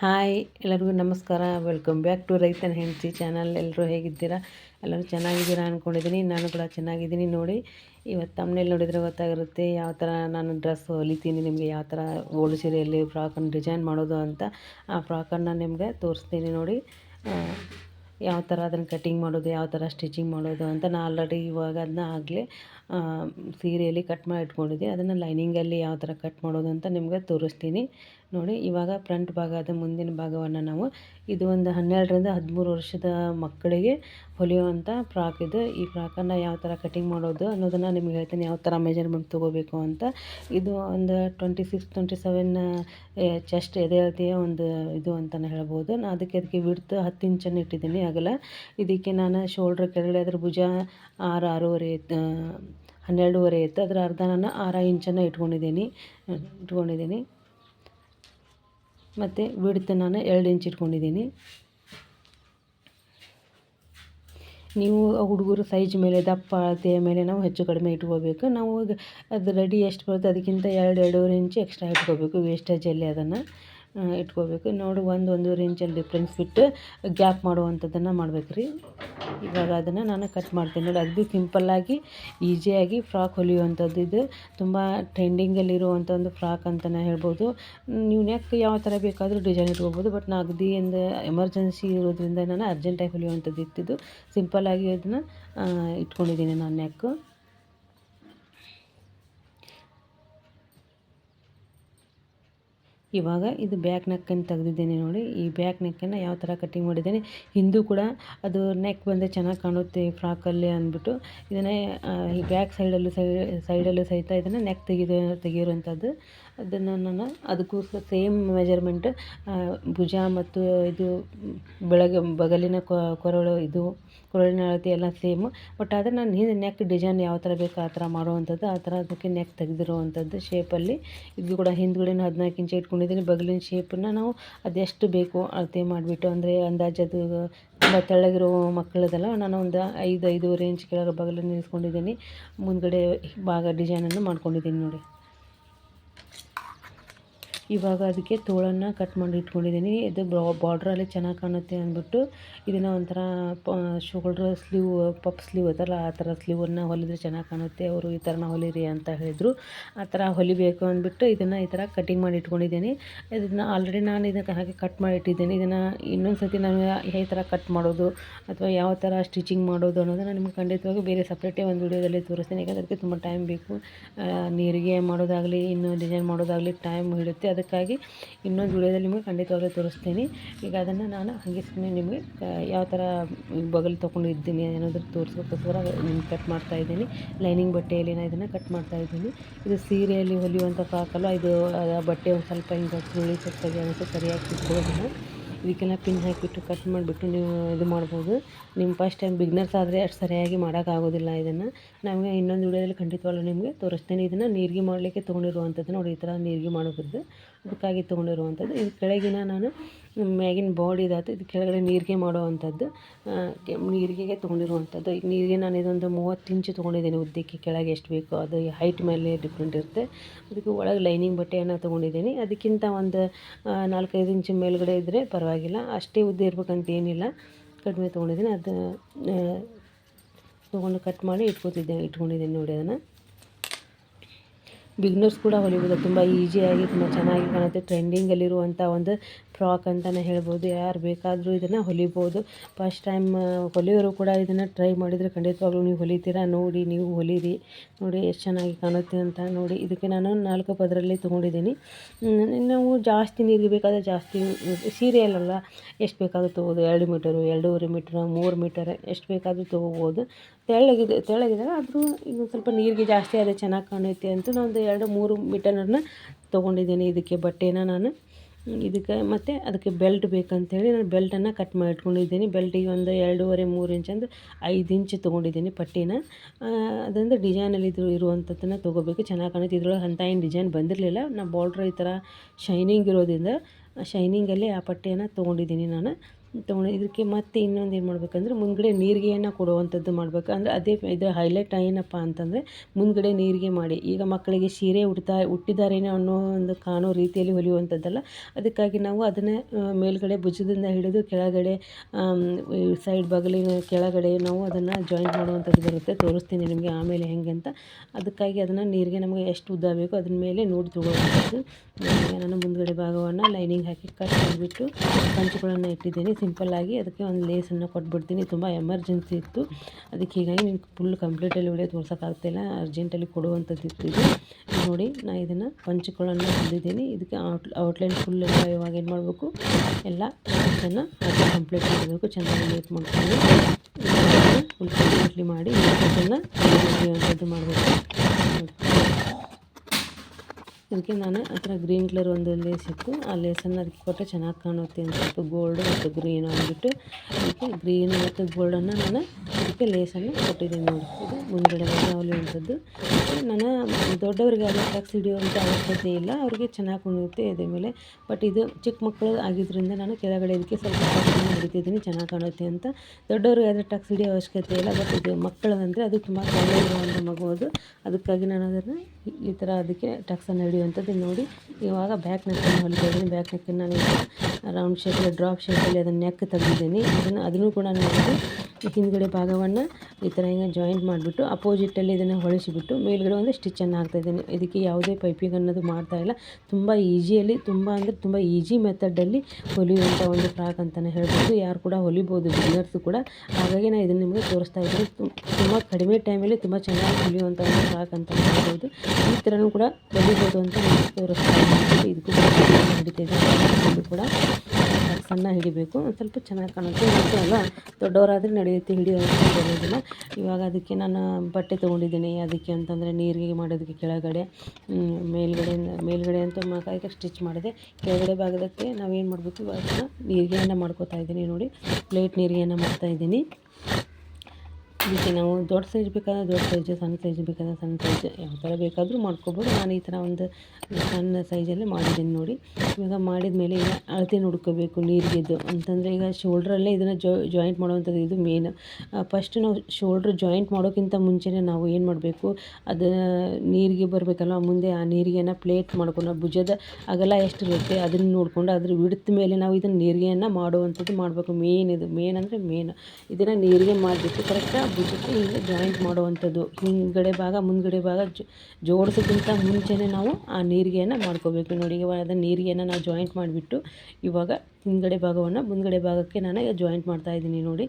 Hi, ಎಲ್ಲರಿಗೂ ನಮಸ್ಕಾರ. Welcome back to ರೈತನ ಹೆಂಡತಿ ಚಾನಲ್ ಎಲ್ಲರೂ ಹೇಗಿದ್ದೀರಾ? ಎಲ್ಲರೂ ಚೆನ್ನಾಗಿದ್ದೀರಾ ಅಂದ್ಕೊಂಡಿದ್ದೀನಿ ನಾನು ಕೂಡ ಚೆನ್ನಾಗಿದ್ದೀನಿ. ನೋಡಿ, ಇವತ್ತು ತಮ್ಮನೇಲಿ ನೋಡಿದರೆ ಗೊತ್ತಾಗಿರುತ್ತೆ ಯಾವ ಥರ ನಾನು ಡ್ರೆಸ್ ಹೊಲಿತೀನಿ, ನಿಮಗೆ ಯಾವ ಥರ ಓಲ್ಡ್ ಸೀರೆಯಲ್ಲಿ ಫ್ರಾಕನ್ನು ಡಿಸೈನ್ ಮಾಡೋದು ಅಂತ. ಆ ಫ್ರಾಕನ್ನು ನಿಮಗೆ ತೋರಿಸ್ತೀನಿ ನೋಡಿ. ಯಾವ ಥರ ಅದನ್ನು ಕಟ್ಟಿಂಗ್ ಮಾಡೋದು, ಯಾವ ಥರ ಸ್ಟಿಚಿಂಗ್ ಮಾಡೋದು ಅಂತ. ನಾನು ಆಲ್ರೆಡಿ ಇವಾಗ ಅದನ್ನ ಆಗಲೇ ಸೀರೆಯಲ್ಲಿ ಕಟ್ ಮಾಡಿ ಇಟ್ಕೊಂಡಿದ್ದೆ ಅದನ್ನು ಲೈನಿಂಗಲ್ಲಿ ಯಾವ ಥರ ಕಟ್ ಮಾಡೋದು ಅಂತ ನಿಮಗೆ ತೋರಿಸ್ತೀನಿ. ನೋಡಿ, ಇವಾಗ ಫ್ರಂಟ್ ಭಾಗದ ಮುಂದಿನ ಭಾಗವನ್ನು ನಾವು ಇದು ಒಂದು ಹನ್ನೆರಡರಿಂದ ಹದಿಮೂರು ವರ್ಷದ ಮಕ್ಕಳಿಗೆ ಹೊಲಿಯುವಂಥ ಫ್ರಾಕ್ ಇದು. ಈ ಫ್ರಾಕನ್ನು ಯಾವ ಥರ ಕಟಿಂಗ್ ಮಾಡೋದು ಅನ್ನೋದನ್ನು ನಿಮ್ಗೆ ಹೇಳ್ತೀನಿ. ಯಾವ ಥರ ಮೆಜರ್ಮೆಂಟ್ ತೊಗೋಬೇಕು ಅಂತ. ಇದು ಒಂದು twenty six twenty seven chest ಎದೆ ಅಳತೆಯ ಒಂದು ಇದು ಅಂತಲೇ ಹೇಳ್ಬೋದು. ನಾನು ಅದಕ್ಕೆ ಅದಕ್ಕೆ ಬಿಡ್ತು ಹತ್ತು ಇಂಚನ್ನು ಇಟ್ಟಿದ್ದೀನಿ. ಆಗಲ್ಲ ಇದಕ್ಕೆ ನಾನು ಶೋಲ್ಡ್ರ್ ಕೆಳಗಡೆ ಅದ್ರ ಭುಜ ಆರು ಆರೂವರೆ ಹನ್ನೆರಡೂವರೆ ಇತ್ತು ಅದರ ಅರ್ಧ ನಾನು ಆರು ಇಂಚನ್ನು ಇಟ್ಕೊಂಡಿದ್ದೀನಿ ಇಟ್ಕೊಂಡಿದ್ದೀನಿ. ಮತ್ತು ಬಿಡ್ತು ನಾನು ಎರಡು ಇಂಚ್ ಇಟ್ಕೊಂಡಿದ್ದೀನಿ. ನೀವು ಹುಡುಗರು ಸೈಜ್ ಮೇಲೆ, ದಪ್ಪ ಅಳತೆಯ ಮೇಲೆ ನಾವು ಹೆಚ್ಚು ಕಡಿಮೆ ಇಟ್ಕೋಬೇಕು. ನಾವು ಅದು ರೆಡಿ ಎಷ್ಟು ಬರುತ್ತೆ ಅದಕ್ಕಿಂತ ಎರಡು, ಎರಡೂವರೆ ಇಂಚು ಎಕ್ಸ್ಟ್ರಾ ಇಟ್ಕೋಬೇಕು ವೇಸ್ಟೇಜಲ್ಲಿ ಅದನ್ನು. ಇಟ್ಕೋಬೇಕು. ನೋಡಿ, ಒಂದು ಒಂದೂವರೆ ಇಂಚಲ್ಲಿ ಡಿಫ್ರೆನ್ಸ್ ಬಿಟ್ಟು ಗ್ಯಾಪ್ ಮಾಡುವಂಥದ್ದನ್ನು ಮಾಡ್ಬೇಕು ರೀ ಇವಾಗ ಅದನ್ನು ನಾನು ಕಟ್ ಮಾಡ್ತೀನಿ. ನೋಡಿ, ಅಗದಿ ಸಿಂಪಲ್ಲಾಗಿ ಈಸಿಯಾಗಿ ಫ್ರಾಕ್ ಹೊಲಿಯುವಂಥದ್ದು ಇದು. ತುಂಬ ಟ್ರೆಂಡಿಂಗಲ್ಲಿರುವಂಥ ಒಂದು ಫ್ರಾಕ್ ಅಂತಲೇ ಹೇಳ್ಬೋದು. ನೀವು ನೆಕ್ ಯಾವ ಥರ ಬೇಕಾದರೂ ಡಿಸೈನ್ ಇಟ್ಕೋಬೋದು. ಬಟ್ ನಾ ಅಗದಿ ಎಮರ್ಜೆನ್ಸಿ ಇರೋದ್ರಿಂದ ನಾನು ಅರ್ಜೆಂಟಾಗಿ ಹೊಲಿಯುವಂಥದ್ದು ಇತ್ತಿದ್ದು ಸಿಂಪಲ್ಲಾಗಿ ಅದನ್ನು ಇಟ್ಕೊಂಡಿದ್ದೀನಿ ನಾನು ನೆಕ್ಕು ಇವಾಗ ಇದು ಬ್ಯಾಕ್ ನೆಕ್ಕನ್ನು ತೆಗೆದಿದ್ದೇನೆ ನೋಡಿ. ಈ ಬ್ಯಾಕ್ ನೆಕ್ಕನ್ನು ಯಾವ ಥರ ಕಟ್ಟಿಂಗ್ ಮಾಡಿದ್ದೇನೆ, ಹಿಂದೂ ಕೂಡ ಅದು ನೆಕ್ ಬಂದರೆ ಚೆನ್ನಾಗಿ ಕಾಣುತ್ತೆ ಫ್ರಾಕಲ್ಲಿ ಅಂದ್ಬಿಟ್ಟು. ಇದನ್ನೇ ಈ ಬ್ಯಾಕ್ ಸೈಡಲ್ಲೂ ಸೈ ಸೈಡಲ್ಲೂ ಸಹಿತ ಇದನ್ನು ನೆಕ್ ತೆಗೆದು, ತೆಗೆಯುವಂಥದ್ದು. ಅದನ್ನು ನಾನು ಅದಕ್ಕೂ ಸೇಮ್ ಮೆಜರ್ಮೆಂಟ್ ಭುಜ ಮತ್ತು ಇದು ಬೆಳಗ್ಗೆ ಬಗಲಿನ ಕೊರಳು ಇದು, ಕೊರಳಿನ ಅಳತೆ ಎಲ್ಲ ಸೇಮ್ ಬಟ್ ಆದರೆ ನಾನು ನೆಕ್ ಡಿಸೈನ್ ಯಾವ ಥರ ಬೇಕು ಆ ಥರ ಮಾಡುವಂಥದ್ದು, ಆ ಥರ ಅದಕ್ಕೆ ನೆಕ್ ತೆಗೆದಿರುವಂಥದ್ದು ಶೇಪಲ್ಲಿ ಇದು ಕೂಡ ಹಿಂದ್ಗಡೆನೂ ಹದಿನಾಲ್ಕು ಇಂಚು ಇಟ್ಕೊಂಡಿದ್ದೀನಿ. ಬಗಲಿನ ಶೇಪನ್ನು ನಾವು ಅದೆಷ್ಟು ಬೇಕು ಅಳತೆ ಮಾಡಿಬಿಟ್ಟು, ಅಂದರೆ ಅಂದಾಜು ಅದು ತುಂಬ ತೆಳ್ಳಗಿರೋ ಮಕ್ಕಳದೆಲ್ಲ, ನಾನು ಒಂದು ಐದು, ಐದೂವರೆ ಇಂಚ್ ಕೆಳಗೆ ಬಗಲನ್ನು ನಿಲ್ಲಿಸ್ಕೊಂಡಿದ್ದೀನಿ ಮುಂದ್ಗಡೆ ಭಾಗ ಡಿಸೈನನ್ನು ಮಾಡ್ಕೊಂಡಿದ್ದೀನಿ ನೋಡಿ. ಇವಾಗ ಅದಕ್ಕೆ ತೋಳನ್ನು ಕಟ್ ಮಾಡಿ ಇಟ್ಕೊಂಡಿದ್ದೀನಿ. ಇದು ಬಾರ್ಡ್ರಲ್ಲಿ ಚೆನ್ನಾಗಿ ಕಾಣುತ್ತೆ ಅಂದ್ಬಿಟ್ಟು ಇದನ್ನು ಒಂಥರ ಪ, ಶೋಲ್ಡ್ರ್ ಸ್ಲೀವ್ ಪಪ್ ಸ್ಲೀವ್ ಅದಲ್ಲ ಆ ಥರ ಸ್ಲೀವನ್ನು ಹೊಲಿದ್ರೆ ಚೆನ್ನಾಗಿ ಕಾಣುತ್ತೆ. ಅವರು ಈ ಥರನ ಹೊಲಿರಿ ಅಂತ ಹೇಳಿದರು. ಆ ಥರ ಹೊಲಿಬೇಕು ಅಂದ್ಬಿಟ್ಟು ಇದನ್ನು ಈ ಥರ ಕಟಿಂಗ್ ಮಾಡಿ ಇಟ್ಕೊಂಡಿದ್ದೀನಿ. ಇದನ್ನು ಆಲ್ರೆಡಿ ನಾನು ಇದಕ್ಕೆ ಹಾಗೆ ಕಟ್ ಮಾಡಿ ಇಟ್ಟಿದ್ದೀನಿ. ಇದನ್ನು ಇನ್ನೊಂದು ಸರ್ತಿ ನಾನು ಯಾವ ಥರ ಕಟ್ ಮಾಡೋದು ಅಥವಾ ಯಾವ ಥರ ಸ್ಟಿಚಿಂಗ್ ಮಾಡೋದು ಅನ್ನೋದನ್ನು ನಿಮ್ಗೆ ಖಂಡಿತವಾಗಿ ಬೇರೆ ಸಪ್ರೇಟೇ ಒಂದು ವೀಡಿಯೋದಲ್ಲಿ ತೋರಿಸ್ತೀನಿ. ಯಾಕಂದರೆ ಅದಕ್ಕೆ ತುಂಬ ಟೈಮ್ ಬೇಕು. ನೀರಿಗೆ ಮಾಡೋದಾಗಲಿ, ಇನ್ನು ಡಿಸೈನ್ ಮಾಡೋದಾಗಲಿ ಟೈಮ್ ಹಿಡುತ್ತೆ ಅದಕ್ಕಾಗಿ ಇನ್ನೊಂದು ವಿಡಿಯೋದಲ್ಲಿ ನಿಮಗೆ ಖಂಡಿತವಾಗ್ಲೂ ತೋರಿಸ್ತೀನಿ. ಈಗ ಅದನ್ನು ನಾನು ಹಾಗೆ ಸುಮ್ಮನೆ ನಿಮಗೆ ಯಾವ ಥರ ಬಗಲ್ ತೊಗೊಂಡಿದ್ದೀನಿ ಏನಾದರೂ ತೋರಿಸೋಕ್ಕೋಸ್ಕರ ಕಟ್ ಮಾಡ್ತಾ ಇದ್ದೀನಿ. ಲೈನಿಂಗ್ ಬಟ್ಟೆಯಲ್ಲಿ ನಾನು ಇದನ್ನು ಕಟ್ ಮಾಡ್ತಾ ಇದ್ದೀನಿ. ಇದು ಸೀರೆಯಲ್ಲಿ ಹೊಲಿಯುವಂಥ ಫ್ರಾಕಲ್ಲ ಇದು ಬಟ್ಟೆ ಒಂದು ಸ್ವಲ್ಪ ಹಿಂಗೆ ಸುಳಿ ಸರಿಯಾಗಿ ಅನಿಸುತ್ತೆ, ಸರಿಯಾಗಿ ಸಿಗ್ಬೋದಿಲ್ಲ ಇದಕ್ಕೆಲ್ಲ ಪಿನ್ ಹಾಕಿಬಿಟ್ಟು ಕಟ್ ಮಾಡಿಬಿಟ್ಟು ನೀವು ಇದು ಮಾಡ್ಬೋದು. ನಿಮ್ಮ ಫಸ್ಟ್ ಟೈಮ್ ಬಿಗ್ನರ್ಸ್ ಆದರೆ ಅಷ್ಟು ಸರಿಯಾಗಿ ಮಾಡೋಕ್ಕಾಗೋದಿಲ್ಲ ಇದನ್ನು. ನಮಗೆ ಇನ್ನೊಂದು ವಿಡಿಯೋದಲ್ಲಿ ಖಂಡಿತವಾಗ್ಲೂ ನಿಮಗೆ ತೋರಿಸ್ತೇನೆ. ಇದನ್ನು ನೀರಿಗೆ ಮಾಡಲಿಕ್ಕೆ ತೊಗೊಂಡಿರುವಂಥದ್ದು ನೋಡಿ, ಈ ಥರ ನೀರಿಗೆ ಮಾಡೋದ್ರದ್ದು. ಅದಕ್ಕಾಗಿ ತೊಗೊಂಡಿರುವಂಥದ್ದು. ಇದು ಕೆಳಗಿನ ನಾನು ಮ್ಯಾಗಿನ ಬಾಡಿ ಇದಾಯ್ತು ಇದು ಕೆಳಗಡೆ ನೀರಿಗೆ ಮಾಡುವಂಥದ್ದು. ನೀರಿಗೆ ತೊಗೊಂಡಿರುವಂಥದ್ದು. ಈಗ ನೀರಿಗೆ ನಾನು ಇದೊಂದು ಮೂವತ್ತು ಇಂಚು ತೊಗೊಂಡಿದ್ದೀನಿ ಉದ್ದಕ್ಕೆ. ಕೆಳಗೆ ಎಷ್ಟು ಬೇಕು ಅದು ಹೈಟ್ ಮೇಲೆ ಡಿಫ್ರೆಂಟ್ ಇರುತ್ತೆ. ಅದಕ್ಕೆ ಒಳಗೆ ಲೈನಿಂಗ್ ಬಟ್ಟೆಯನ್ನು ತೊಗೊಂಡಿದ್ದೀನಿ. ಅದಕ್ಕಿಂತ ಒಂದು ನಾಲ್ಕೈದು ಇಂಚು ಮೇಲ್ಗಡೆ ಇದ್ದರೆ ಪರವಾಗಿಲ್ಲ. ಅಷ್ಟೇ ಉದ್ದ ಇರ್ಬೇಕಂತ ಏನಿಲ್ಲ. ಕಡಿಮೆ ತೊಗೊಂಡಿದ್ದೀನಿ. ಅದು ತೊಗೊಂಡು ಕಟ್ ಮಾಡಿ ಇಟ್ಕೊತಿದ್ದೆ, ಇಟ್ಕೊಂಡಿದ್ದೀನಿ ನೋಡಿ ಅದನ್ನು. ಬಿಗ್ನರ್ಸ್ ಕೂಡ ಹೊಲಿಬೋದು ತುಂಬ ಈಸಿಯಾಗಿ ತುಂಬ ಚೆನ್ನಾಗಿ ಕಾಣುತ್ತೆ ಟ್ರೆಂಡಿಂಗಲ್ಲಿರುವಂಥ ಒಂದು ಫ್ರಾಕ್ ಅಂತಲೇ ಹೇಳ್ಬೋದು, ಯಾರು ಬೇಕಾದರೂ ಇದನ್ನು ಹೊಲಿಬೋದು. ಫಸ್ಟ್ ಟೈಮ್ ಹೊಲಿಯೋರು ಕೂಡ ಇದನ್ನು ಟ್ರೈ ಮಾಡಿದರೆ ಖಂಡಿತವಾಗ್ಲೂ ನೀವು ಹೊಲಿತೀರಾ? ನೋಡಿ, ನೀವು ಹೊಲಿರಿ. ನೋಡಿ ಎಷ್ಟು ಚೆನ್ನಾಗಿ ಕಾಣುತ್ತೆ ಅಂತ ನೋಡಿ. ಇದಕ್ಕೆ ನಾನು ನಾಲ್ಕು ಪದರಲ್ಲಿ ತೊಗೊಂಡಿದ್ದೀನಿ. ನಾವು ಜಾಸ್ತಿ ನೀರಿಗೆ ಬೇಕಾದರೆ ಜಾಸ್ತಿ ಸೀರೆಯಲ್ಲ ಎಷ್ಟು ಬೇಕಾದರೂ ತೊಗೋದು ಎರಡು ಮೀಟರು, ಎರಡೂವರೆ ಮೀಟ್ರ್, ಮೂರು ಮೀಟರ್, ಎಷ್ಟು ಬೇಕಾದರೂ ತೊಗೋಬೋದು. ತೆಳ್ಳಗಿದೆ ತೆಳ್ಳಗಿದೆ ಆದರೂ ಇನ್ನೊಂದು ಸ್ವಲ್ಪ ನೀರಿಗೆ ಜಾಸ್ತಿ ಆದರೆ ಚೆನ್ನಾಗಿ ಕಾಣುತ್ತೆ ಅಂತ ನಾನು ಒಂದು ಎರಡು, ಮೂರು ಮೀಟರನ್ನು ತೊಗೊಂಡಿದ್ದೀನಿ ಇದಕ್ಕೆ ಬಟ್ಟೆನ ನಾನು. ಇದಕ್ಕೆ ಮತ್ತು ಅದಕ್ಕೆ ಬೆಲ್ಟ್ ಬೇಕಂತೇಳಿ ನಾನು ಬೆಲ್ಟನ್ನು ಕಟ್ ಮಾಡಿ ಇಟ್ಕೊಂಡಿದ್ದೀನಿ ಬೆಲ್ಟಿಗೆ ಒಂದು ಎರಡೂವರೆ, ಮೂರು ಇಂಚ್ ಅಂದರೆ ಐದು ಇಂಚ್ ತೊಗೊಂಡಿದ್ದೀನಿ ಪಟ್ಟಿನ. ಅದರಿಂದ ಡಿಸೈನಲ್ಲಿ ಇದು ಇರುವಂಥದ್ದನ್ನು ತೊಗೋಬೇಕು. ಚೆನ್ನಾಗಿ ಕಾಣುತ್ತೆ. ಇದ್ರೊಳಗೆ ಅಂಥ ಏನು ಡಿಸೈನ್ ಬಂದಿರಲಿಲ್ಲ. ನಾನು ಬಾರ್ಡ್ರ್ ಈ ಥರ ಶೈನಿಂಗ್ ಇರೋದ್ರಿಂದ ಶೈನಿಂಗಲ್ಲಿ ಆ ಪಟ್ಟಿಯನ್ನು ತೊಗೊಂಡಿದ್ದೀನಿ ನಾನು. ತೊಗೊಂಡು ಇದಕ್ಕೆ ಮತ್ತೆ ಇನ್ನೊಂದು ಏನು ಮಾಡ್ಬೇಕಂದ್ರೆ ಮುಂದ್ಗಡೆ ನೀರಿಗೆಯನ್ನು ಕೊಡುವಂಥದ್ದು ಮಾಡಬೇಕು. ಅಂದರೆ ಅದೇ ಇದು ಹೈಲೈಟ್ ಏನಪ್ಪ ಅಂತಂದರೆ ಮುಂದ್ಗಡೆ ನೀರಿಗೆ ಮಾಡಿ. ಈಗ ಮಕ್ಕಳಿಗೆ ಸೀರೆ ಉಡ್ತಾ ಹುಟ್ಟಿದಾರೇನೋ ಅನ್ನೋ ಒಂದು ಕಾಣೋ ರೀತಿಯಲ್ಲಿ ಹೊಲಿಯುವಂಥದ್ದಲ್ಲ ಅದಕ್ಕಾಗಿ ನಾವು ಅದನ್ನು ಮೇಲುಗಡೆ ಭುಜದಿಂದ ಹಿಡಿದು ಕೆಳಗಡೆ ಸೈಡ್ ಬಗಲಿನ ಕೆಳಗಡೆ ನಾವು ಅದನ್ನು ಜಾಯಿಂಟ್ ಮಾಡುವಂಥದ್ದು ಬರುತ್ತೆ. ತೋರಿಸ್ತೀನಿ ನಿಮಗೆ ಆಮೇಲೆ ಹೆಂಗೆ ಅಂತ. ಅದಕ್ಕಾಗಿ ಅದನ್ನು ನೀರಿಗೆ ನಮಗೆ ಎಷ್ಟು ಉದ್ದ ಬೇಕು ಅದ್ರ ಮೇಲೆ ನೋಡಿ ತಗೊಳ್ಳುವಂಥದ್ದು ನಾನು ಮುಂದ್ಗಡೆ ಭಾಗವನ್ನು ಲೈನಿಂಗ್ ಹಾಕಿ ಕಟ್ ಮಾಡಿಬಿಟ್ಟು ಪಂಚುಗಳನ್ನು ಇಟ್ಟಿದ್ದೀನಿ. ಸಿಂಪಲ್ಲಾಗಿ ಅದಕ್ಕೆ ಒಂದು ಲೇಸನ್ನು ಕೊಟ್ಬಿಡ್ತೀನಿ. ತುಂಬ ಎಮರ್ಜೆನ್ಸಿ ಇತ್ತು. ಅದಕ್ಕೆ ಹೀಗಾಗಿ ನಿಮ್ಗೆ ಫುಲ್ ಕಂಪ್ಲೀಟಲ್ಲಿ ವಿಡಿಯೋ ತೋರ್ಸೋಕ್ಕಾಗ್ತಿಲ್ಲ ಅರ್ಜೆಂಟಲ್ಲಿ ಕೊಡುವಂಥದ್ದು ಇತ್ತು ಇದು. ನೋಡಿ ನಾನು ಇದನ್ನು ಪಂಚುಗಳನ್ನು ಹೊಂದಿದ್ದೀನಿ. ಇದಕ್ಕೆ ಔಟ್ ಔಟ್ಲೈನ್ ಫುಲ್ ಎಲ್ಲ ಇವಾಗ ಏನು ಮಾಡಬೇಕು? ಎಲ್ಲ ಇದನ್ನು ಕಂಪ್ಲೀಟ್ ಮಾಡಬೇಕು. ಚೆನ್ನಾಗಿ ಲೇಟ್ ಮಾಡ್ಕೊಂಡು. ಫುಲ್ ಕಂಪ್ಲೀಟ್ಲಿ ಮಾಡಿ ಅದನ್ನು ಮಾಡಬೇಕು. ಅದಕ್ಕೆ ನಾನು ಆ ಥರ ಗ್ರೀನ್ ಕಲರ್ ಒಂದು ಲೇಸ್ ಇತ್ತು ಆ ಲೇಸನ್ನು ಅದಕ್ಕೆ ಕೊಟ್ಟರೆ ಚೆನ್ನಾಗಿ ಕಾಣುತ್ತೆ ಅಂತ ಸ್ವಲ್ಪ ಗೋಲ್ಡ್ ಮತ್ತು ಗ್ರೀನ್ ಅಂದ್ಬಿಟ್ಟು ಅದಕ್ಕೆ ಗ್ರೀನ್ ಮತ್ತು ಗೋಲ್ಡನ್ನು ನಾನು ಅದಕ್ಕೆ ಲೇಸನ್ನು ಕೊಟ್ಟಿದ್ದೀನಿ ನೋಡಿ. ಇದು ಮುಂದ್ಗಡೆ ಅಂಥದ್ದು ನಾನು ದೊಡ್ಡವರಿಗೆ ಅದೇ ಟ್ಯಾಕ್ಸ್ ಹಿಡಿಯುವಂಥ ಅವಶ್ಯಕತೆ ಇಲ್ಲ. ಅವರಿಗೆ ಚೆನ್ನಾಗಿ ಕುಣಿಯುತ್ತೆ ಇದ್ರ ಮೇಲೆ. ಬಟ್ ಇದು ಚಿಕ್ಕ ಮಕ್ಕಳು ಆಗಿದ್ದರಿಂದ ನಾನು ಕೆಳಗಡೆ ಇದಕ್ಕೆ ಸ್ವಲ್ಪ ಹಿಡಿತಿದ್ದೀನಿ ಚೆನ್ನಾಗಿ ಕಾಣುತ್ತೆ ಅಂತ. ದೊಡ್ಡವರು ಯಾವುದೇ ಟಕ್ಸ್ ಹಿಡಿಯೋ ಅವಶ್ಯಕತೆ ಇಲ್ಲ ಬಟ್ ಇದು ಮಕ್ಕಳು ಅಂದರೆ ಅದು ತುಂಬ ಇರುವಂಥ ಮಗು ಅದು ಅದಕ್ಕಾಗಿ ನಾನು ಅದನ್ನು ಈ ಥರ ಅದಕ್ಕೆ ಟಕ್ಸನ್ನು ಹಿಡಿಯುವಂಥದ್ದು ನೋಡಿ. ಇವಾಗ ಬ್ಯಾಕ್ ನೆಕ್ಕನ್ನು ಹೊಲಿತಾ ಬ್ಯಾಕ್ ನೆಕ್ಕನ್ನು ನಾನು ರೌಂಡ್ ಶೇಪಲ್ಲಿ ಡ್ರಾಪ್ ಶೇಪಲ್ಲಿ ಅದನ್ನು ನೆಕ್ ತೆಗೆದಿದ್ದೀನಿ. ಅದನ್ನು ಅದನ್ನು ಕೂಡ ನಾನು ಹಿಂದ್ಗಡೆ ಭಾಗವನ್ನು ಈ ಥರ ಹಿಂಗೆ ಜಾಯಿಂಟ್ ಮಾಡಿಬಿಟ್ಟು ಅಪೋಸಿಟಲ್ಲಿ ಇದನ್ನು ಹೊಳಿಸಿಬಿಟ್ಟು ಮೇಲ್ಗಡೆ ಒಂದು ಸ್ಟಿಚ್ಚನ್ನು ಹಾಕ್ತಾಯಿದ್ದೀನಿ ಇದಕ್ಕೆ ಯಾವುದೇ ಪೈಪಿಂಗ್ ಅನ್ನೋದು ಮಾಡ್ತಾಯಿಲ್ಲ ತುಂಬ ಈಸಿಯಲ್ಲಿ ತುಂಬ ಅಂದರೆ ತುಂಬ ಈಸಿ ಮೆಥಡಲ್ಲಿ ಹೊಲಿಯುವಂಥ ಒಂದು ಫ್ರಾಕ್ ಅಂತಲೇ ಹೇಳ್ಬೋದು. ಯಾರು ಕೂಡ ಹೊಲಿಬೋದು ಬಿಗಿನರ್ಸು ಕೂಡ. ಹಾಗಾಗಿ ನಾನು ಇದನ್ನು ನಿಮಗೆ ತೋರಿಸ್ತಾ ಇದ್ದೀನಿ. ತುಂಬ ಕಡಿಮೆ ಟೈಮಲ್ಲಿ ತುಂಬ ಚೆನ್ನಾಗಿ ಹೊಲಿಯುವಂಥ ಒಂದು ಫ್ರಾಕ್ ಅಂತ ಹೇಳ್ಬೋದು. ಈ ಥರನೂ ಕೂಡ ಹೊಲಿಬೋದು ಅಂತ ನಿಮಗೆ ತೋರಿಸ್ತಾ ಇದ್ದೀನಿ. ಇದಕ್ಕೂ ಹಿಡಿತಿದೆ ಕೂಡ ಸಣ್ಣ ಹಿಡಿಬೇಕು ಸ್ವಲ್ಪ ಚೆನ್ನಾಗಿ ಕಾಣುತ್ತೆ. ಅಲ್ಲ? ದೊಡ್ಡವರಾದರೆ ನಡೆಯುತ್ತೆ ಹಿಡಿಯೋದಿಲ್ಲ ಇವಾಗ ಅದಕ್ಕೆ ನಾನು ಬಟ್ಟೆ ತೊಗೊಂಡಿದ್ದೀನಿ. ಅದಕ್ಕೆ ಅಂತಂದರೆ ನೀರಿಗೆ ಮಾಡೋದಕ್ಕೆ ಕೆಳಗಡೆ ಮೇಲ್ಗಡೆ ಮೇಲ್ಗಡೆ ಅಂತ ಮಕಾಯಿಗೆ ಸ್ಟಿಚ್ ಮಾಡಿದೆ. ಕೆಳಗಡೆ ಭಾಗದಕ್ಕೆ ನಾವೇನು ಮಾಡಬೇಕು? ಇವಾಗ ನೀರಿಗೆಯನ್ನು ಮಾಡ್ಕೋತಾ ಇದ್ದೀನಿ ನೋಡಿ. ಪ್ಲೇಟ್ ನೀರಿಗೆಯನ್ನು ಮಾಡ್ತಾಯಿದ್ದೀನಿ ಇದಕ್ಕೆ ನಾವು ದೊಡ್ಡ ಸೈಜ್ ಬೇಕಾದ್ರೆ ದೊಡ್ಡ ಸೈಜು ಸಣ್ಣ ಸೈಜ್ ಬೇಕಾದ್ರೆ ಸಣ್ಣ ಸೈಜ್ ಯಾವ ಥರ ಬೇಕಾದರೂ ಮಾಡ್ಕೊಬೋದು. ನಾನು ಈ ಥರ ಒಂದು ಸಣ್ಣ ಸೈಜಲ್ಲಿ ಮಾಡಿದ್ದೀನಿ ನೋಡಿ. ಇವಾಗ ಮಾಡಿದ ಮೇಲೆ ಈಗ ಅಳತೆ ನೋಡ್ಕೋಬೇಕು ನೀರಿಗೆದ್ದು. ಅಂತಂದರೆ ಈಗ ಶೋಲ್ಡ್ರಲ್ಲೇ ಇದನ್ನು ಜಾಯಿಂಟ್ ಮಾಡುವಂಥದ್ದು ಇದು ಮೇನ್ ಫಸ್ಟ್ ನಾವು ಶೋಲ್ಡ್ರ್ ಜಾಯಿಂಟ್ ಮಾಡೋಕ್ಕಿಂತ ಮುಂಚೆನೇ ನಾವು ಏನು ಮಾಡಬೇಕು? ಅದು ನೀರಿಗೆ ಬರಬೇಕಲ್ಲ, ಮುಂದೆ ಆ ನೀರಿಗೆನ ಪ್ಲೇಟ್ ಮಾಡ್ಕೊಂಡು ಭುಜದ ಅಗಲ ಎಷ್ಟಿರುತ್ತೆ ಅದನ್ನು ನೋಡಿಕೊಂಡು ಅದ್ರ ಬಿಡ್ತ ಮೇಲೆ ನಾವು ಇದನ್ನು ನೀರಿಗೆಯನ್ನು ಮಾಡುವಂಥದ್ದು ಮಾಡಬೇಕು. ಮೇನ್ ಇದು ಮೇನ್ ಅಂದರೆ ಮೇನ್ ಇದನ್ನು ನೀರಿಗೆ ಮಾಡಿಬಿಟ್ಟು ಕರೆಕ್ಟಾಗಿ ಭುಜಕ್ಕೆ ಹೀಗೆ ಜಾಯಿಂಟ್ ಮಾಡುವಂಥದ್ದು. ಹಿಂದುಗಡೆ ಭಾಗ, ಮುಂದ್ಗಡೆ ಭಾಗ ಜೋಡಿಸೋಕ್ಕಿಂತ ಮುಂಚೆನೇ ನಾವು ಆ ನೀರಿಗೆಯನ್ನು ಮಾಡ್ಕೋಬೇಕು. ನೋಡಿ ಇವಾಗ ಅದನ್ನು ನೀರಿಗೆಯನ್ನು ನಾವು ಜಾಯಿಂಟ್ ಮಾಡಿಬಿಟ್ಟು ಇವಾಗ ಹಿಂಗಡೆ ಭಾಗವನ್ನು ಮುಂದ್ಗಡೆ ಭಾಗಕ್ಕೆ ನಾನು ಈಗ ಜಾಯಿಂಟ್ ಮಾಡ್ತಾ ಇದ್ದೀನಿ ನೋಡಿ.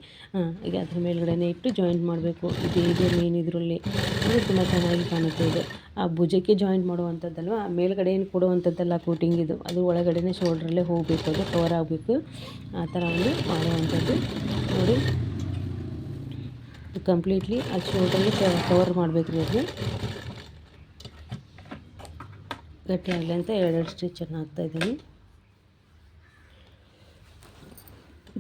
ಈಗ ಅದ್ರ ಮೇಲ್ಗಡೆನೇ ಇಟ್ಟು ಜಾಯಿಂಟ್ ಮಾಡಬೇಕು. ಇದು ಇದು ಮೇನ್ ಇದರಲ್ಲಿ. ಅಂದರೆ ತುಂಬ ಚೆನ್ನಾಗಿ ಕಾಣುತ್ತೆ ಇದು. ಆ ಭುಜಕ್ಕೆ ಜಾಯಿಂಟ್ ಮಾಡುವಂಥದ್ದಲ್ವ? ಆ ಮೇಲ್ಗಡೆ ಏನು ಕೊಡುವಂಥದ್ದಲ್ಲ ಕೋಟಿಂಗ್ ಇದು. ಅದು ಒಳಗಡೆನೇ ಶೋಲ್ಡ್ರಲ್ಲೇ ಹೋಗಬೇಕು. ಅದು ಕವರ್ ಆಗಬೇಕು. ಆ ಥರ ಒಂದು ಮಾಡುವಂಥದ್ದು. ನೋಡಿ. ಕಂಪ್ಲೀಟ್ಲಿ ಅದು ಶೋಲ್ಡರ್ಗೆ ಕವರ್ ಮಾಡಬೇಕು ರೀ ಅದು ಗಟ್ಟಿ ಆಗಲಿ ಅಂತ ಎರಡೆರಡು ಸ್ಟಿಚನ್ನು ಹಾಕ್ತಾಯಿದ್ದೀನಿ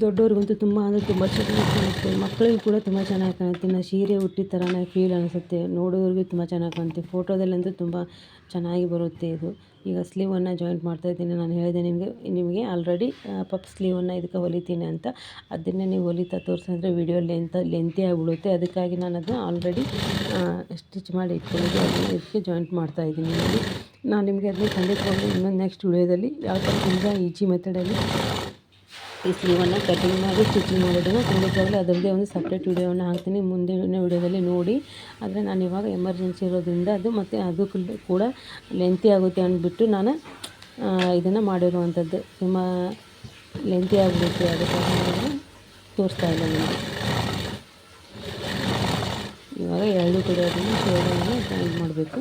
ದೊಡ್ಡವ್ರಿಗಂತೂ ತುಂಬ ಅಂದರೆ ತುಂಬ ಚೆನ್ನಾಗಿ ಕಾಣುತ್ತೆ. ಮಕ್ಕಳಿಗೂ ಕೂಡ ತುಂಬ ಚೆನ್ನಾಗಿ ಕಾಣುತ್ತೆ. ನಾ ಸೀರೆ ಹುಟ್ಟಿದ ಥರನೇ ಫೀಲ್ ಅನಿಸುತ್ತೆ. ನೋಡೋರಿಗೂ ತುಂಬ ಚೆನ್ನಾಗಿ ಕಾಣುತ್ತೆ. ಫೋಟೋದಲ್ಲಂತೂ ತುಂಬ ಚೆನ್ನಾಗಿ ಬರುತ್ತೆ ಇದು. ಈಗ ಸ್ಲೀವನ್ನು ಜಾಯಿಂಟ್ ಮಾಡ್ತಾ ಇದ್ದೀನಿ. ನಾನು ಹೇಳಿದೆ ನಿಮಗೆ ನಿಮಗೆ ಆಲ್ರೆಡಿ ಪಪ್ ಸ್ಲೀವನ್ನು ಇದಕ್ಕೆ ಹೊಲಿತೀನಿ ಅಂತ. ಅದನ್ನೇ ನೀವು ಹೊಲಿತಾ ತೋರಿಸಿದ್ರೆ ವಿಡಿಯೋ ಲೆಂತ್ ಲೆಂತಿ ಆಗಿಬಿಡುತ್ತೆ. ಅದಕ್ಕಾಗಿ ನಾನು ಅದನ್ನು ಆಲ್ರೆಡಿ ಸ್ಟಿಚ್ ಮಾಡಿ ಇಟ್ಕೊಂಡಿದ್ದೆ. ಇದಕ್ಕೆ ಜಾಯಿಂಟ್ ಮಾಡ್ತಾಯಿದ್ದೀನಿ ಇದ್ದೀನಿ. ನಾನು ನಿಮಗೆ ಅದನ್ನು ಖಂಡಿತವಾಗ್ಲೂ ಇನ್ನೊಂದು ನೆಕ್ಸ್ಟ್ ವಿಡಿಯೋದಲ್ಲಿ ಯಾವ ಥರ ತುಂಬ ಈಜಿ ಮೆಥಡಲ್ಲಿ ಈ ಸ್ಲೀವನ್ನು ಕಟಿಂಗ್ ಮಾಡಿ ಸ್ಟಿಚಿಂಗ್ ಮಾಡೋದನ್ನು ಖಂಡಿತವಾಗ್ಲೂ ಅದರದ್ದೇ ಒಂದು ಸಪ್ರೇಟ್ ವೀಡಿಯೋವನ್ನು ಹಾಕ್ತೀನಿ. ಮುಂದಿನ ವಿಡಿಯೋದಲ್ಲಿ ನೋಡಿ. ಆದರೆ ನಾನು ಇವಾಗ ಎಮರ್ಜೆನ್ಸಿ ಇರೋದ್ರಿಂದ ಅದು ಮತ್ತು ಅದು ಕೂಡ ಲೆಂತಿ ಆಗುತ್ತೆ ಅಂದ್ಬಿಟ್ಟು ನಾನು ಇದನ್ನು ಮಾಡಿರುವಂಥದ್ದು ತುಂಬ ಲೆಂತಿ ಆಗಬೇಕು ಅದಕ್ಕಾಗಿ ತೋರಿಸ್ತಾ ಇಲ್ಲ ನಿಮಗೆ. ಇವಾಗ ಎರಡು ಕಡೆ ಅದನ್ನು ಶೋಲ್ಡರನ್ನು ಜಾಯಿಂಟ್ ಮಾಡಬೇಕು.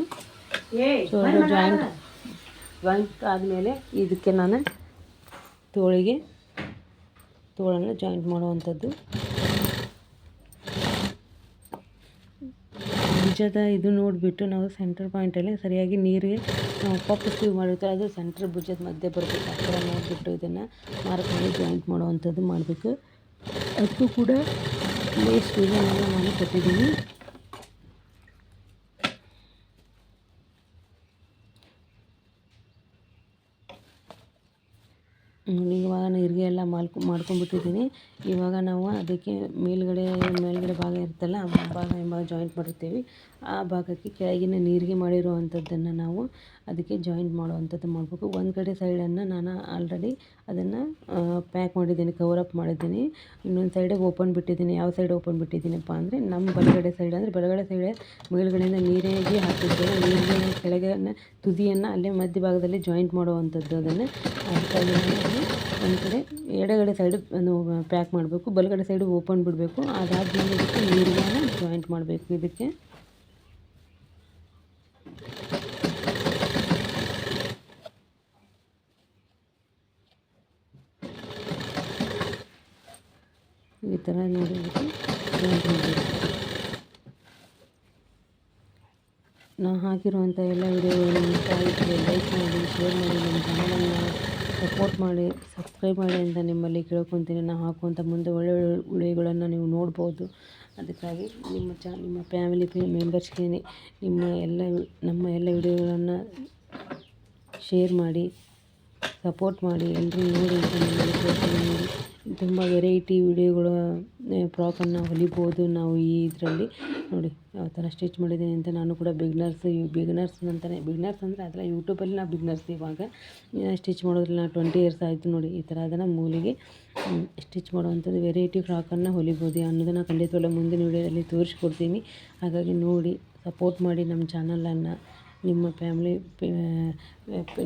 ಶೋಲ್ಡರ್ ಜಾಯಿಂಟ್ ಜಾಯಿಂಟ್ ಆದಮೇಲೆ ಇದಕ್ಕೆ ನಾನು ತೋಳಿಗೆ ತೋಳನ್ನು ಜಾಯಿಂಟ್ ಮಾಡುವಂಥದ್ದು. ಭುಜದ ಇದು ನೋಡಿಬಿಟ್ಟು ನಾವು ಸೆಂಟರ್ ಪಾಯಿಂಟಲ್ಲಿ ಸರಿಯಾಗಿ ನೀರಿಗೆ ನಾವು ಪಪ್ ಸ್ಲೀವ್ ಮಾಡಿರ್ತಾರೆ ಅದು ಸೆಂಟ್ರ್ ಭುಜದ ಮಧ್ಯೆ ಬರಬೇಕು ಆ ಥರ ನೋಡಿಬಿಟ್ಟು ಇದನ್ನು ಮಾರ್ಕ್ ಮಾಡಿ ಜಾಯಿಂಟ್ ಮಾಡುವಂಥದ್ದು ಮಾಡಬೇಕು. ಅದಕ್ಕೂ ಕೂಡ ಲೇಸ್ ಡಿಸೈನನ್ನು ನಾನು ಕೊಟ್ಟಿದ್ದೀನಿ. ನೋಡಿ ಇವಾಗ ನೀರಿಗೆ ಎಲ್ಲ ಮಾಲ್ಕು ಮಾಡ್ಕೊಂಡ್ಬಿಟ್ಟಿದ್ದೀನಿ. ಇವಾಗ ನಾವು ಅದಕ್ಕೆ ಮೇಲುಗಡೆ ಮೇಲುಗಡೆ ಭಾಗ ಇರುತ್ತಲ್ಲ, ಆ ಭಾಗ ಭಾಗ ಜಾಯಿಂಟ್ ಮಾಡಿರ್ತೀವಿ. ಆ ಭಾಗಕ್ಕೆ ಕೆಳಗಿನ ನೀರಿಗೆ ಮಾಡಿರುವಂಥದ್ದನ್ನು ನಾವು ಅದಕ್ಕೆ ಜಾಯಿಂಟ್ ಮಾಡುವಂಥದ್ದು ಮಾಡಬೇಕು. ಒಂದು ಕಡೆ ಸೈಡನ್ನು ನಾನು ಆಲ್ರೆಡಿ ಅದನ್ನು ಪ್ಯಾಕ್ ಮಾಡಿದ್ದೀನಿ ಕವರ್ ಅಪ್ ಮಾಡಿದ್ದೀನಿ. ಇನ್ನೊಂದು ಸೈಡಿಗೆ ಓಪನ್ ಬಿಟ್ಟಿದ್ದೀನಿ. ಯಾವ ಸೈಡ್ ಓಪನ್ ಬಿಟ್ಟಿದ್ದೀನಪ್ಪ ಅಂದರೆ ನಮ್ಮ ಬಲಗಡೆ ಸೈಡ್ ಅಂದರೆ, ಬಲಗಡೆ ಸೈಡೆ ಮೇಲುಗಡೆಯಿಂದ ನೀರಿಗೆ ಹಾಕಿದ್ದೇನೆ ನೀರಿಗೆ ಕೆಳಗೆ ತುದಿಯನ್ನು ಅಲ್ಲೇ ಮಧ್ಯ ಭಾಗದಲ್ಲಿ ಜಾಯಿಂಟ್ ಮಾಡುವಂಥದ್ದು ಅದನ್ನು. ಅದಕ್ಕಾಗಿ ನಾನು ಒಂದು ಕಡೆ ಎಡಗಡೆ ಸೈಡ್ ಪ್ಯಾಕ್ ಮಾಡಬೇಕು. ಬಲಗಡೆ ಸೈಡು ಓಪನ್ ಬಿಡಬೇಕು. ಅದಾದಮೇಲೆ ಇದಕ್ಕೆ ನೀರಿನ ಜಾಯಿಂಟ್ ಮಾಡಬೇಕು ಇದಕ್ಕೆ. ಈ ಥರ ನೋಡಿಬಿಟ್ಟು ಜಾಯಿಂಟ್ ಮಾಡಬೇಕು. ನಾನು ಹಾಕಿರುವಂಥ ಎಲ್ಲ ವಿಡಿಯೋಗಳನ್ನು ಲೈಕ್ ಮಾಡಿ ಶೇರ್ ಮಾಡಿ, ನಮ್ಮ ಚಾನಲನ್ನು ಸಪೋರ್ಟ್ ಮಾಡಿ, ಸಬ್ಸ್ಕ್ರೈಬ್ ಮಾಡಿ ಅಂತ ನಿಮ್ಮಲ್ಲಿ ಕೇಳ್ಕೊತೀನಿ. ನಾನು ಹಾಕುವಂಥ ಮುಂದೆ ಒಳ್ಳೆ ಒಳ್ಳೆ ವಿಡಿಯೋಗಳನ್ನು ನೀವು ನೋಡ್ಬೋದು. ಅದಕ್ಕಾಗಿ ನಿಮ್ಮ ಚಾ, ನಿಮ್ಮ ಫ್ಯಾಮಿಲಿ ಮೆಂಬರ್ಸ್ಗೆ, ನಿಮ್ಮ ಎಲ್ಲ, ನಮ್ಮ ಎಲ್ಲ ವಿಡಿಯೋಗಳನ್ನು ಶೇರ್ ಮಾಡಿ, ಸಪೋರ್ಟ್ ಮಾಡಿ ಎಲ್ಲರೂ ನೋಡಿ ಅಂತ ನಿಮ್ಮಲ್ಲಿ ಕೇಳ್ತೀನಿ ತುಂಬ ವೆರೈಟಿ ವಿಡಿಯೋಗಳು ಫ್ರಾಕನ್ನು ಹೊಲಿಬೋದು ನಾವು ಈ ಇದರಲ್ಲಿ. ನೋಡಿ, ಯಾವ ಥರ ಸ್ಟಿಚ್ ಮಾಡಿದ್ದೀನಿ ಅಂತ ನಾನು ಕೂಡ ಬಿಗ್ನರ್ಸ್ ಬಿಗ್ನರ್ಸ್ ಅಂತಲೇ ಬಿಗ್ನರ್ಸ್ ಅಂದರೆ ಅದೆಲ್ಲ ಯೂಟ್ಯೂಬಲ್ಲಿ ನಾವು ಬಿಗ್ನರ್ಸ್ ಇವಾಗ ಸ್ಟಿಚ್ ಮಾಡೋದ್ರಲ್ಲಿ ನಾವು ಟ್ವೆಂಟಿ ಇಯರ್ಸ್ ಆಯಿತು ನೋಡಿ, ಈ ಥರ ಅದನ್ನು ಮೂಲಿಗೆ ಸ್ಟಿಚ್ ಮಾಡುವಂಥದ್ದು ವೆರೈಟಿ ಫ್ರಾಕನ್ನು ಹೊಲಿಬೋದು. ಅನ್ನೋದನ್ನು ಖಂಡಿತವಾಗ್ಲೂ ಮುಂದಿನ ವೀಡಿಯೋದಲ್ಲಿ ತೋರಿಸ್ಕೊಡ್ತೀನಿ. ಹಾಗಾಗಿ ನೋಡಿ, ಸಪೋರ್ಟ್ ಮಾಡಿ ನಮ್ಮ ಚಾನಲನ್ನು, ನಿಮ್ಮ ಫ್ಯಾಮ್ಲಿ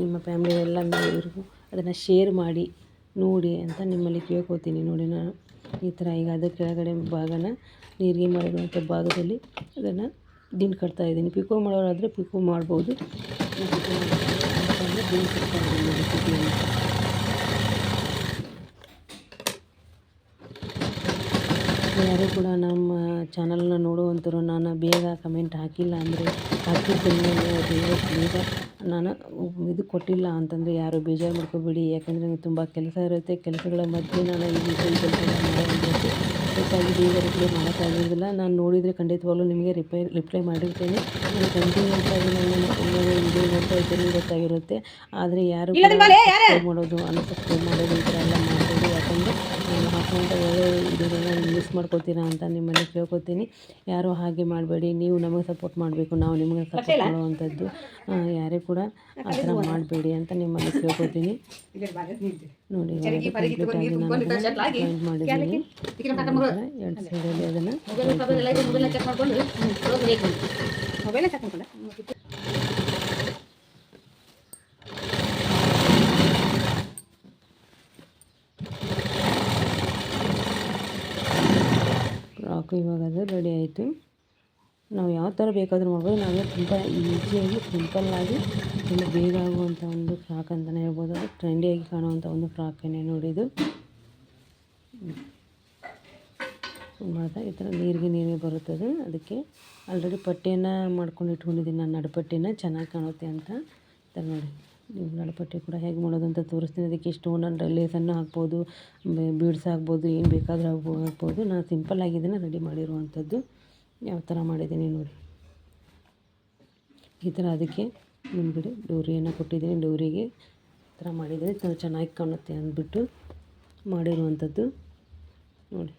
ನಿಮ್ಮ ಫ್ಯಾಮ್ಲಿ ಎಲ್ಲ ಇವ್ರಿಗೂ ಅದನ್ನು ಶೇರ್ ಮಾಡಿ. ನೋಡಿ ಅಂತ ನಿಮ್ಮಲ್ಲಿ ಕೇಳ್ಕೊತೀನಿ ನೋಡಿ ನಾನು ಈ ಥರ ಈಗ ಅದು ಕೆಳಗಡೆ ಭಾಗನ ನೀರಿಗೆ ಮಾಡಿರುವಂಥ ಭಾಗದಲ್ಲಿ ಅದನ್ನು ದಿಂಡು ಕಟ್ತಾ ಇದ್ದೀನಿ. ಪಿಕೋ ಮಾಡೋರಾದರೆ ಪಿಕೋ ಮಾಡ್ಬೋದು. ಯಾರೂ ಕೂಡ ನಮ್ಮ ಚಾನಲ್ನ ನೋಡುವಂಥವ್ರು ನಾನು ಬೇಗ ಕಮೆಂಟ್ ಹಾಕಿಲ್ಲ ಅಂದರೆ ಬೇಗ ಬೇಗ ನಾನು ಇದು ಕೊಟ್ಟಿಲ್ಲ ಅಂತಂದರೆ ಯಾರು ಬೇಜಾರು ಮಾಡ್ಕೋಬೇಡಿ. ಯಾಕಂದರೆ ನನಗೆ ತುಂಬ ಕೆಲಸ ಇರುತ್ತೆ. ಕೆಲಸಗಳ ಮಧ್ಯೆ ನಾನು ಈ ರೀತಿ ಕೆಲಸ ಅದಕ್ಕಾಗಿ ಬೇಗ ರಿಪ್ಲೈ ಮಾಡೋಕ್ಕಾಗೋದಿಲ್ಲ ನಾನು ನೋಡಿದರೆ ಖಂಡಿತವಾಗ್ಲೂ ನಿಮಗೆ ರಿಪ್ಲೈ ರಿಪ್ಲೈ ಮಾಡಿರ್ತೇನೆ. ನಾನು ಕಂಟಿನ್ಯೂಸ್ ಆಗಿ ನಾನು ಒಳ್ಳೊಳ್ಳೆ ವಿಡಿಯೋ ನೋಡ್ತಾ ಇದ್ದೇನೆ ಗೊತ್ತಾಗಿರುತ್ತೆ. ಆದರೆ ಯಾರು ಮಾಡೋದು ಅನ್ಸಬ್ಸ್ಕ್ರೈಬ್ ಮಾಡೋದು ಈ ಥರ ಎಲ್ಲ ನಾನು ಹಾಕುವಂಥ ಒಳ್ಳೆ ಇದನ್ನೆಲ್ಲ ಮಿಸ್ ಮಾಡ್ಕೊತೀರಾ ಅಂತ ನಿಮ್ಮಲ್ಲಿ ಕೇಳ್ಕೊತೀನಿ. ಯಾರೂ ಹಾಗೆ ಮಾಡಬೇಡಿ. ನೀವು ನಮಗೆ ಸಪೋರ್ಟ್ ಮಾಡಬೇಕು. ನಾವು ನಿಮಗೆ ಸಪೋರ್ಟ್ ಮಾಡುವಂಥದ್ದು. ಯಾರೇ ಕೂಡ ಆ ಥರ ಮಾಡಬೇಡಿ ಅಂತ ನಿಮ್ಮಲ್ಲಿ ಕೇಳ್ಕೊತೀನಿ. ನೋಡಿ ಜಾಯಿಂಟ್ ಮಾಡಿದ್ದೀನಿ. ಎರಡು ಸೈಡಲ್ಲಿ ಅದನ್ನು ಮೊಬೈಲ್ ಫ್ರಾಕು ಇವಾಗ ಅದು ರೆಡಿ ಆಯಿತು. ನಾವು ಯಾವ ಥರ ಬೇಕಾದರೂ ಮಾಡ್ಬೋದು. ನಾವೇ ತುಂಬ ಈಸಿಯಾಗಿ ಸಿಂಪಲ್ಲಾಗಿ ತುಂಬ ಬೇಗ ಆಗುವಂಥ ಒಂದು ಫ್ರಾಕ್ ಅಂತಲೇ ಹೇಳ್ಬೋದು. ಅದು ಟ್ರೆಂಡಿಯಾಗಿ ಕಾಣುವಂಥ ಒಂದು ಫ್ರಾಕನ್ನೇ ನೋಡಿದ್ದು ಮಾಡ್ತಾ ಈ ಥರ ನೀರಿಗೆ ನೀರಿಗೆ ಬರುತ್ತದೆ. ಅದಕ್ಕೆ ಆಲ್ರೆಡಿ ಪಟ್ಟಿಯನ್ನು ಮಾಡ್ಕೊಂಡು ಇಟ್ಕೊಂಡಿದ್ದೀನಿ. ನಾನು ನಡುಪಟ್ಟಿನ ಚೆನ್ನಾಗಿ ಕಾಣುತ್ತೆ ಅಂತ ನೋಡಿ. ನೀವು ನಡುಪಟ್ಟಿ ಕೂಡ ಹೇಗೆ ಮಾಡೋದು ಅಂತ ತೋರಿಸ್ತೀನಿ. ಅದಕ್ಕೆ ಸ್ಟೋನ್ ಅಂಡ್ ಲೇಸನ್ನು ಹಾಕ್ಬೋದು ಬೀಡ್ಸ್ ಆಗ್ಬೋದು ಏನು ಬೇಕಾದರೂ ಆಗ್ಬೋ ಹಾಕ್ಬೋದು. ನಾನು ಸಿಂಪಲ್ಲಾಗಿ ಇದನ್ನು ರೆಡಿ ಮಾಡಿರುವಂಥದ್ದು. ಯಾವ ಥರ ಮಾಡಿದ್ದೀನಿ ನೋಡಿ. ಈ ಥರ ಅದಕ್ಕೆ ಮುಂದ್ಗಡೆ ಡೋರಿಯನ್ನು ಕೊಟ್ಟಿದ್ದೀನಿ. ಡೋರಿಗೆ ಈ ಥರ ಮಾಡಿದ್ದೀನಿ. ತುಂಬ ಚೆನ್ನಾಗಿ ಕಾಣುತ್ತೆ ಅಂದ್ಬಿಟ್ಟು ಮಾಡಿರುವಂಥದ್ದು. ನೋಡಿ.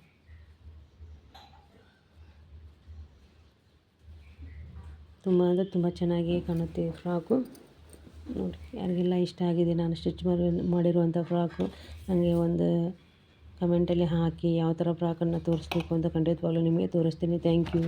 ತುಂಬ ಅಂದರೆ ತುಂಬ ಚೆನ್ನಾಗಿ ಕಾಣುತ್ತೆ. ಫ್ರಾಕು. ನೋಡಿ, ಯಾರಿಗೆಲ್ಲ ಇಷ್ಟ ಆಗಿದೆ, ನಾನು ಸ್ಟಿಚ್ ಮಾಡಿ ಮಾಡಿರುವಂಥ ಫ್ರಾಕು ನನಗೆ ಒಂದು ಕಮೆಂಟಲ್ಲಿ ಹಾಕಿ ಯಾವ ಥರ ಫ್ರಾಕನ್ನು ತೋರಿಸ್ಬೇಕು ಅಂತ ಖಂಡಿತವಾಗ್ಲೂ ನಿಮಗೆ ತೋರಿಸ್ತೀನಿ. Thank you